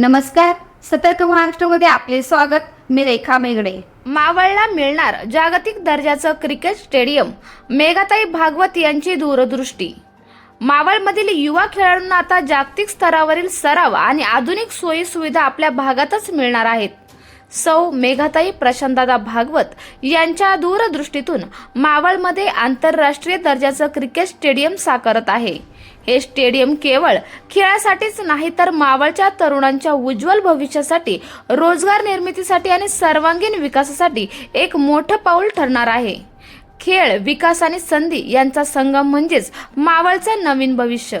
नमस्कार. सतर्क महाराष्ट्रमध्ये आपले स्वागत. मी रेखा मेगडे मावळला मिळणार जागतिक दर्जाचं क्रिकेट स्टेडियम. मेघाताई भागवत यांची दूरदृष्टी. मावळमधील युवा खेळाडूंना आता जागतिक स्तरावरील सराव आणि आधुनिक सोयी सुविधा आपल्या भागातच मिळणार आहेत. सौ मेघाताई प्रशांतदादा भागवत यांच्या दूरदृष्टीतून मावळमध्ये आंतरराष्ट्रीय दर्जाचं क्रिकेट स्टेडियम साकारत आहे. हे स्टेडियम केवळ खेळासाठीच नाही तर मावळच्या तरुणांच्या उज्ज्वल भविष्यासाठी रोजगार निर्मितीसाठी आणि सर्वांगीण विकासासाठी एक मोठं पाऊल ठरणार आहे. खेळ विकास आणि संधी यांचा संगम म्हणजेच मावळचं नवीन भविष्य.